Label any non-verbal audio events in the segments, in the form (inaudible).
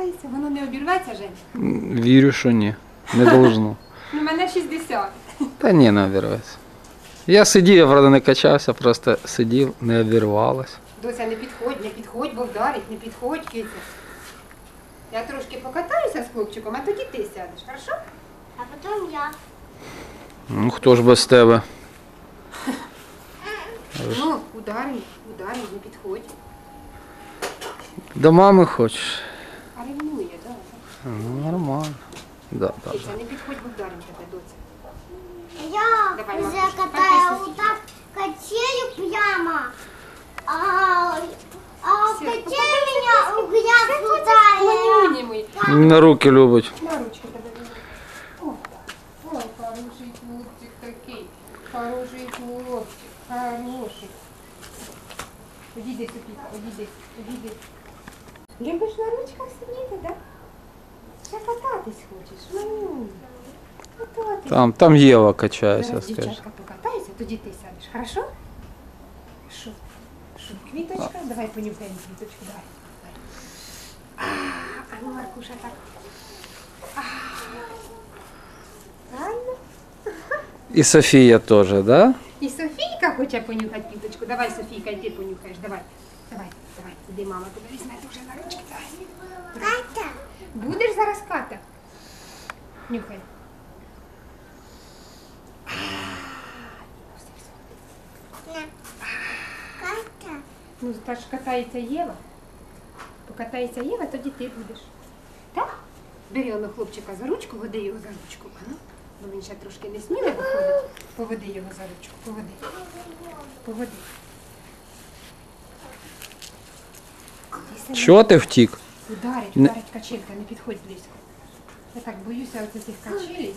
покатайся, воно не обірветься, Жень. Вірю, що ні. Не должно. (laughs) Ну, мене 60. Та ні, не обірветься. Я сидів, я правда не качався, просто сидів, не обірвалось. Дося, не підходь, не підходь, бо вдарить, не підходь, киця. Я трошки покатаюся з хлопчиком, а тоді ти сядеш, хорошо? А потом я. Ну хто ж без тебе? (laughs) Ну, ударить, ударить, не підходь. До мами хочеш? А ревнує, да. Ну, нормально. Да, да, Киця, не підходь, бо вдарить тебе, доця. Я Давай, уже Маркуш, катаю покатайся. вот так качелю прямо. А, а Все, качелю меня угряд туда. Манюні мої. На руки любить. На ручки тебе візьму. О, Ой, хороший хлопчик такий. Хороший хлопчик. Хороший. Одійди, Софійка, одійди, одійди. Любиш на ручках сидіти, так? Да? Ще кататись хочеш, манюнь. Кататись. Там, там Єва качається, Зараз скажи. дівчатка покатаюся, тоді ти сядеш, хорошо? Що? Що, квіточка? Давай понюхаємо квіточку, давай. давай. А, а ну, Маркуша, так. А. Правильно? І Софія теж, да? І Софійка хоче понюхати квіточку. Давай, Софійка, і ти понюхаєш. Давай. Давай, давай. Іди, мама, тебе візьме дуже на ручки. Давай. Катя. Будеш зараз ката? Нюхай. Ну, та ж катається Єва. Покатається Єва, тоді ти будеш. Так? Бери воно хлопчика за ручку, води його за ручку. А ну, бо він ще трошки не сміло виходить. Поводи його за ручку, поводи. Поводи. Ти Чого ти втік? Ударить, Не- ударить качелька, не підходь близько. Я так боюся оцих цих качелей.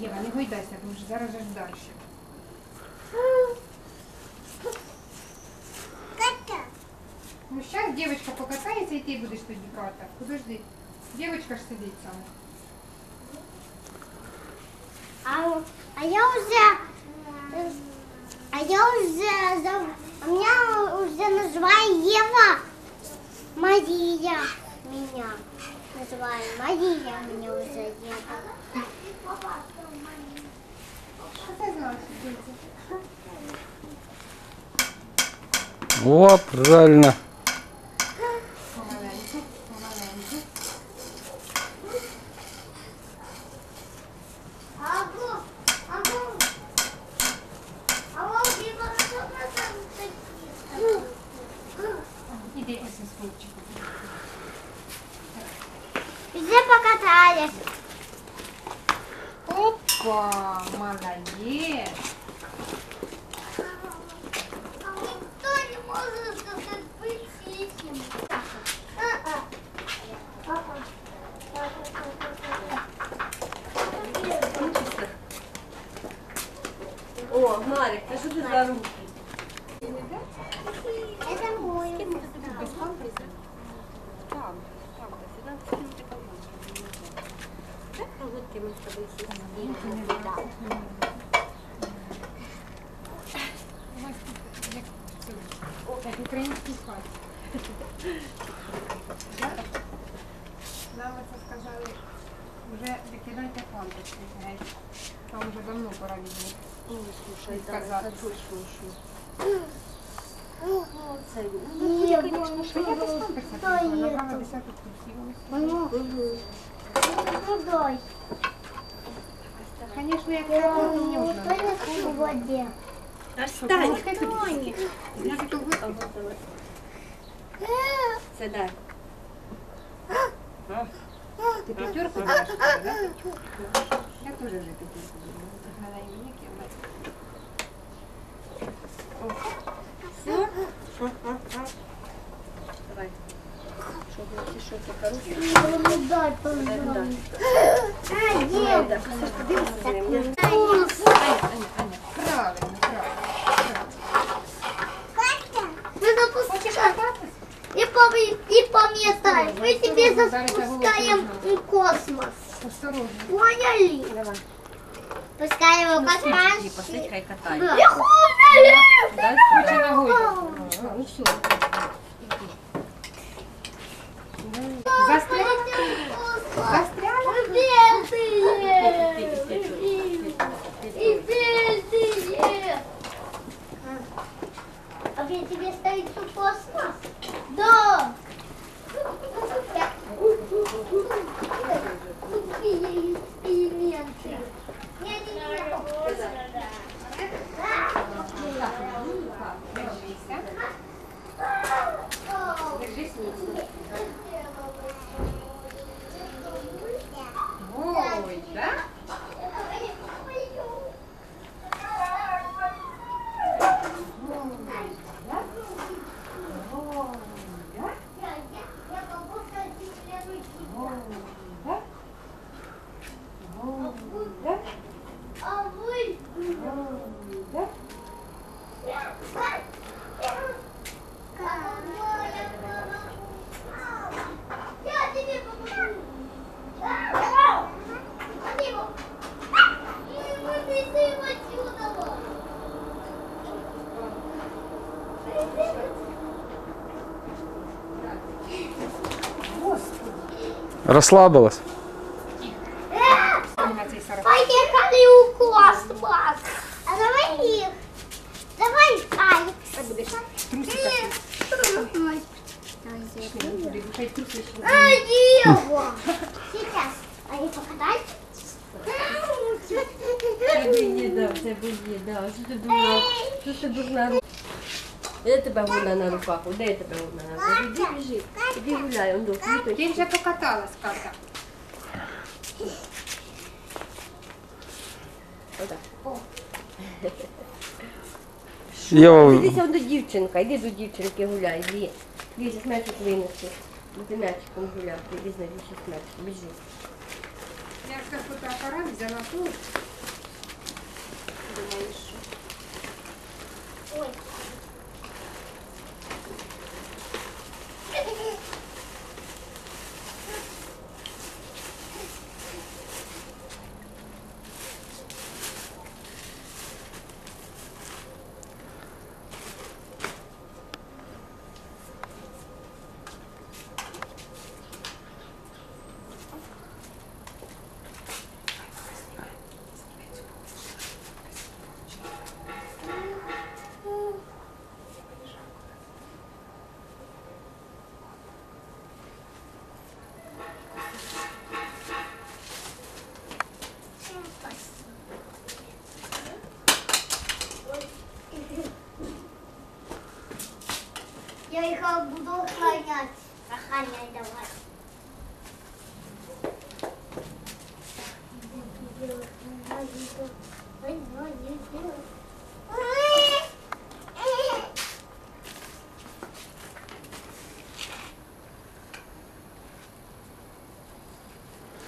Єва, не гойдайся, тому що зараз же ж далі. Катя. Ну, зараз дівчинка покатається і ти будеш тоді ката. Подожди. Дівчинка ж сидить сама. А, а я уже... а я уже... зов- А меня уже называют Ева. Мария меня называют. Мария меня уже Ева. О, правильно. Нам це сказали, вже викидайте памперси. геть. Там вже давно пора відмити. Ой, слушай, да, Сказати. це точно що. Ну, Це, Ні, ну, конечно, що Я я без без памперса Та прийшла, є набрала тут. десяток курсів. Ну, ну дай. Звісно, як треба, то Ну, можна. конечно, в воде. Остань. Хай тобі. Знаєте, то ви- Ага, давай. Сідай. Ти п'ятерку береш, так? Я теж вже п'ятерку беру. Згадай мені, як я брала. Все? Давай. Щоб не пішов по хорошому. Ну, дай, Да. пожалуйста. А, где? Так, Сашка, дивися за ним. Аня, Аня, Аня, правильно, правильно. Катя, мы Хочеш запускаем. кататись? И, по, и пометаем. Мы тебе Осторожно, зараз я запускаем голову в космос. Осторожно. Поняли? Давай. Пускай его Посидь, посидь, космос. хай катає. Я Розслабилась? На цей сорок. Поехали у космос. А давай их. Давай, Ай. Ти будеш трусика. Буде хай трусиш. А, Ева. Сейчас. Они покатать? Тебе їда, в тебе їда. Що ти дурна? Що ти дурна? Де тебе вона на руках? Де тебе вона на руках? Іди біжи. Іди гуляй, он до. Ти вже покаталась, Катя. Отак. Єва, (laughs) Іди до дівчинка, іди до дівчинки гуляй, іди. Зараз м'ячик винеси. Ти м'ячиком гуляв, ти іди знайди щось м'ячик, біжи. Я ж так фотоапарат взяла тут. Думаєш, що? Ой.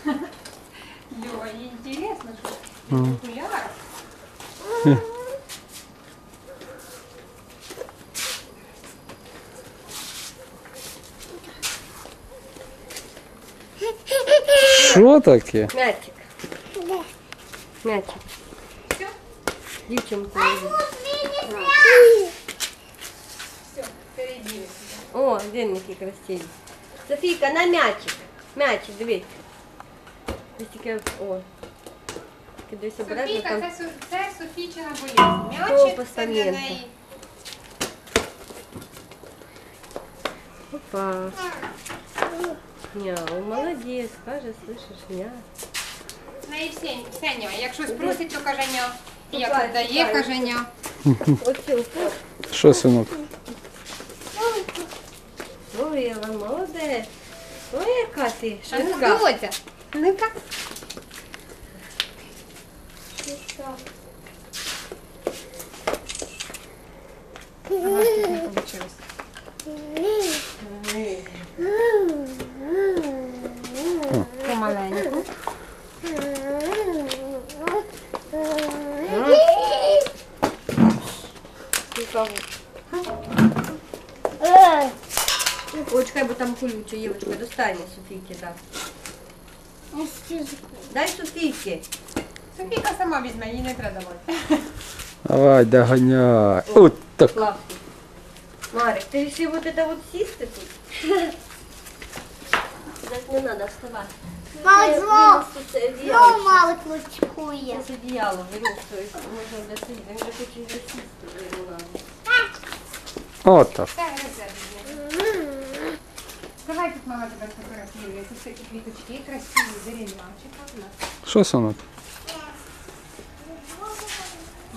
Лёва, ей интересно, что ты в окулярах. що таке? М'ячик. М'ячик. Все, Дівчинку. все, переділися. О, де які красиві. Софійка, на м'ячик. М'ячик, дивись. Ось таке, о. Десь обережно Софійка, там. це, це Софійчина боязнь. Того М'ячик це для постамента. неї. Опа. Мяу, молодець, каже, слышиш. В неї Сень- Сеня, якщо спросить, то каже ня. Як дає, шукай. каже ня. Оцю. Що, синок? Ой, Єва, молодець. Ой, яка ти А ну, швидка. доця. Ну-ка. Ага, тут не получилось. Помаленьку. Ой, чекай, бо там колюче, Євочка, достань Софійки, так. Дай Софійки. Софійка сама візьме, їй не треба давати. Давай, доганяй. От так. Класно. Марик, ты решил вот это вот сісти тут? Даже не надо вставать. Мало, Це ну одіяло. мало клочкує. Це одіяло, виносить, можна для сидіти. Він же хоче вже сісти, вже йому надо. От так. Це. Давай тут мама тебе сфотографує. Тут такі квіточки красиві, дерев'янчика. На. Що це воно?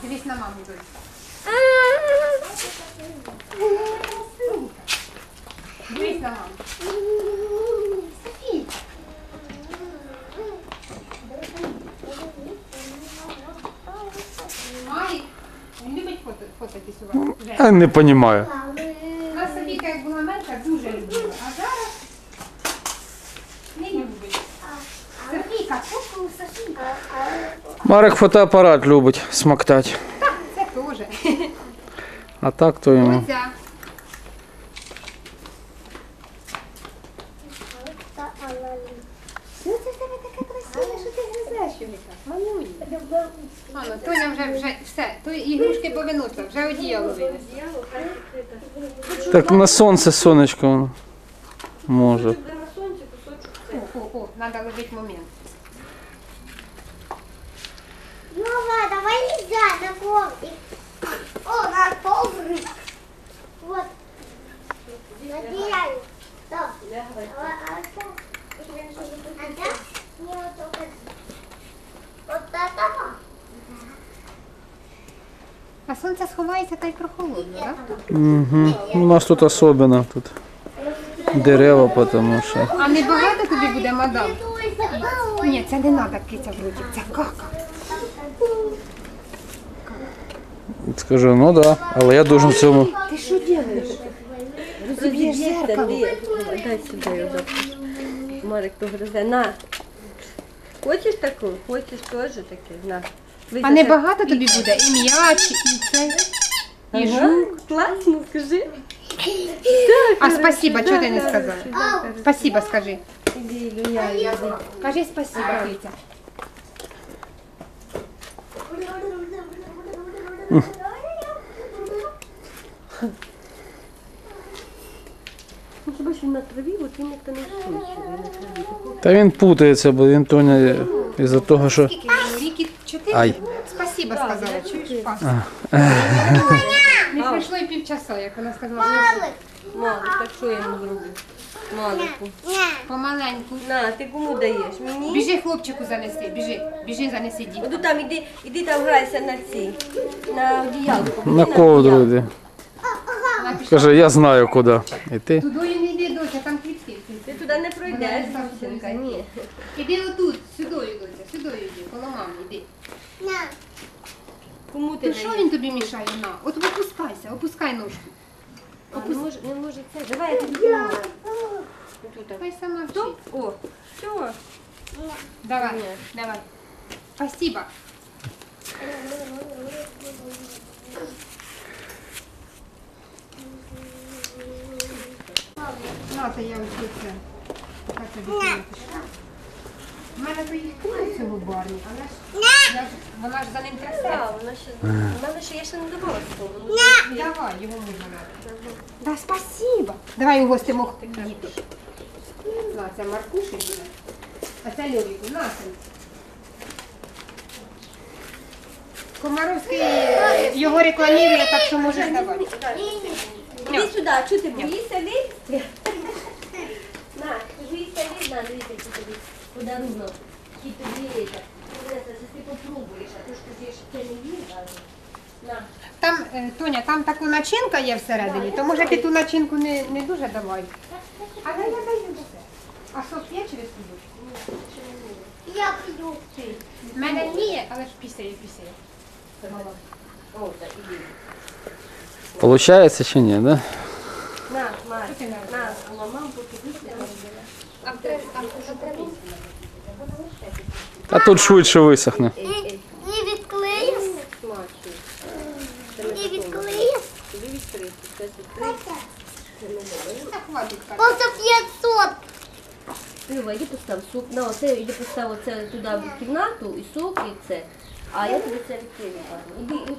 Дивись на маму, дочь. Дивись на маму. Софійка. Любить фото, у вас. Не розумію. Марик фотоапарат любить смоктати. (laughs) Це теж. А так то йому. Оця. Ну це в тебе таке красиве, що ти гризеш, Юліка. Малюй. Мама, Тоня вже, вже все, то ігрушки повинуться, вже одіяло винесе. Так на сонце сонечко воно. Може. Буде на сонці кусочок це. О, о, о, треба ловити момент. Мама, давай лежать на коврик. О, на коврик. Вот. Да. А, а, да. Не вот только. Вот этого. А сонце сховається та й прохолодно, так? Угу. У нас тут особливо. Тут дерева, тому що. А не багато тобі буде, мадам? Ні, це не треба киця вроді, це кака. Скажу, ну да, але я должен в цьому. Ти що робиш? Розіб'єш зеркало. Дай сюди його. Марик то гризе. На. Хочеш таку? Хочеш теж таке? На. А не багато тобі буде? І м'яч, і це. І жук. Класно, скажи. А спасибо, чого ти не сказала? Спасибо, скажи. Кажи спасибо, Киця. Ну, хіба що він на траві, от він як не вчиться, він на траві. Та він путається, бо він Тоня із-за того, що. Скільки йому? Ріки чотири? Ай. Спасибо сказала, чуєш, Паш? Не пройшло і півчаса, як вона сказала. Малик, так що я йому зроблю? Малику. Помаленьку. На, ти кому даєш? Мені? Біжи хлопчику занеси, біжи, біжи занеси дітку. Оду там, іди, іди там грайся на цій, на одіялку. На ковдру йде. Каже, я знаю куди. І ти. Тудою не йди, доця, там квітки. Ти туди не пройдеш, Вона дівчинка, ні. Іди отут, сюдою, доця, сюдою йди, коло мами, йди. Кому ти Ну що даєш? він тобі мішає? На, от опускайся, опускай ножку. А, не може, не може це. Давай я тобі допоможу. Тут так. Хай сама вчить. Стоп. О, все. Давай, Ні. давай. Спасибо. На, це я ось це. Так тобі кнопочка. У мене то їх три цього барні, але ж я ж- вона ж за ним трясеться. Так, вона ще... У мене ще є ще не добавила. Давай, його можна дати. Да, спасибо. Давай угостимо діток. На, це Маркуші буде. А це Льовіку, на це. Комаровський його рекламує, так що можеш давати. Іди сюди, чого ти боїшся? На, боїшся лізти, на, дивіться, який тобі подарунок. Який тобі це. Це ти попробуєш, а ти ж кажеш, що ти не їв. На. Там, е, Тоня, там така начинка є всередині, то може ти ту начинку не, не дуже давай. Але я даю все. А що п'є через кубочку? Я пью. В мене вміє, але ж пісяє, пісяє. О, так, іди. Получається чи ні, да? На, Марк, на? мама поки після. А тут швидше висохне. Не відклеїш? смачно. Не так. Просто 500. Люба, іди постав суп. На, оце іди постав оце туди в кімнату, і суп, і це. А я тобі це відкрию. Іди, іди.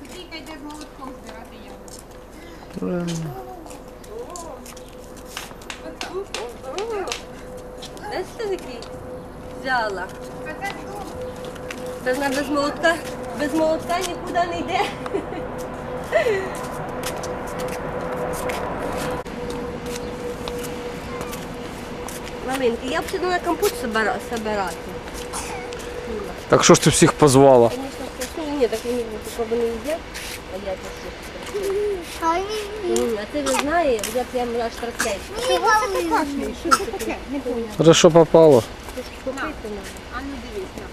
Софійка йде з молотком збирати ягоди. Де це такий? взяла. Та вона без молотка, без молотка нікуди не йде. Малинки, я б сюди на компот собира- собирати. Так що ж ти всіх позвала? Звісно, вкусно. Ні, так вони такого не їдять, а я тут все. А ти не знаєш, я прямо аж трактей. Кашлюєш, що це таке? Не поняла. Хорошо попало. Трошки попити надо. А ну дивись, на.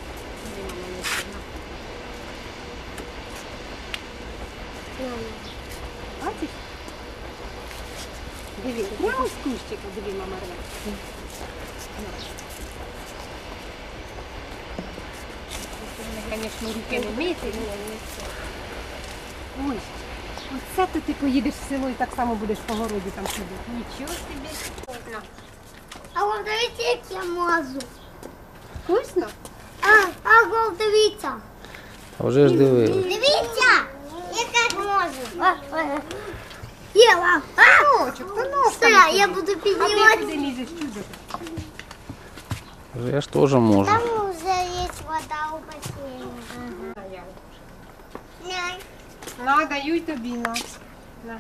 Бачиш? Диви, прямо з кущика, диви, мама рве. Звісно, руки не мити. Ой, оце то ти поїдеш в село і так само будеш по городі там сидіти. Нічого собі. А вот дивіться, як я мазу. Вкусно? А, а вот дивіться. А вже ж дивились. Дивіться, як я можу. Єва, а, Синочок, то нос все, я буду А ти піднімати. куди лізеш чудо? Я ж теж можу. Там вже є вода у басейні. Нянь. На, даю й тобі, на. на.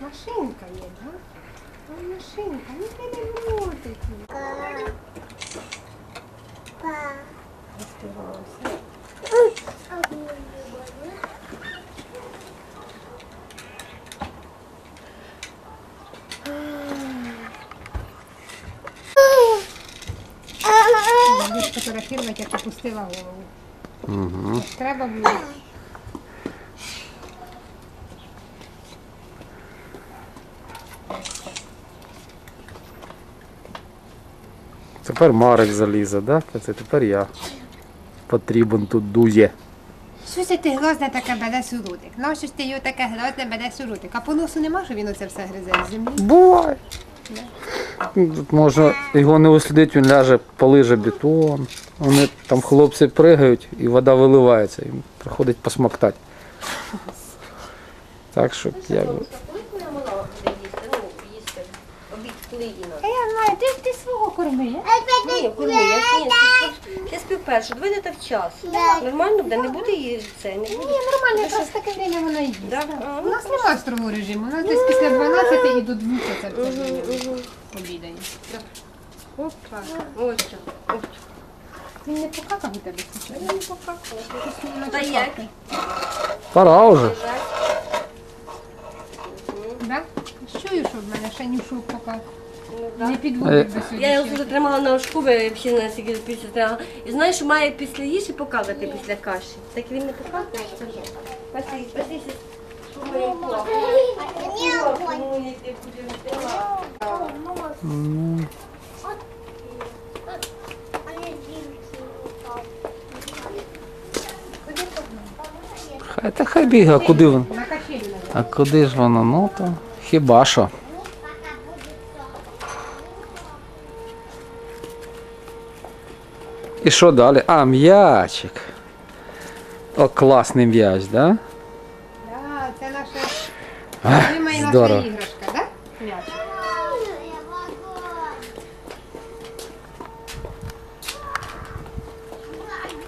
Машинка є, да? Ой, машинка, ну ти не мотить. Розпивалася. Фотографувати, як опустила голову. Угу. Треба було. Тепер Марик залізе, да? Це тепер я. Потрібен тут дуже. Що це ти глазне таке бере сурутик? Ну, що ж ти його таке глазне бере сурутик? А по носу нема, що він оце все гризе з землі? Буває. Тут можна його не услідити, він ляже, полиже бетон. Вони там хлопці пригають і вода виливається. Їм приходить посмоктати. Так що я. Ну, її А я знаю, ти, ти свого корми. Ні, корми, я ж ні, я спів перше, давай не так час. Нормально буде, не буде її це, не Ні, буде. нормально, якраз таке время вона їсть. Да? А, У нас немає строгого режиму. У нас десь після 12 і до 2 це обідає. Опа, ось що. Ось. Він не покакав у тебе случайно? Не покакав. Та як? Пора вже. Да? Чую, що в мене ще нюшок покакав. Ну, да. Не підводить до сюди. Я його тут тримала на ошку, я взагалі на скільки після тримала. І знаєш, що має після їжі покакати після каші. Так він не покакає. Паси, паси, Мені огонь. А не дівки упав. Хай та хай бігає, куди навіть. А куди ж воно? Ну то хіба що. І що далі? А, м'ячик. О, класний м'яч, да? Да, це наша любима і наша здорово. іграшка, да? М'яч. Я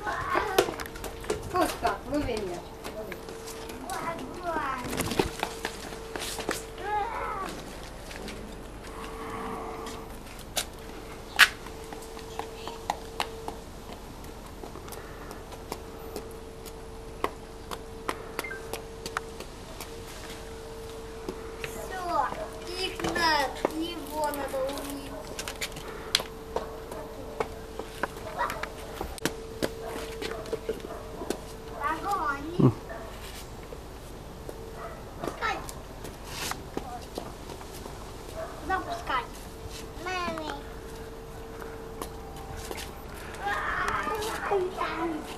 вагон. Ось так, лови. Vamos buscar. Mami. Ai.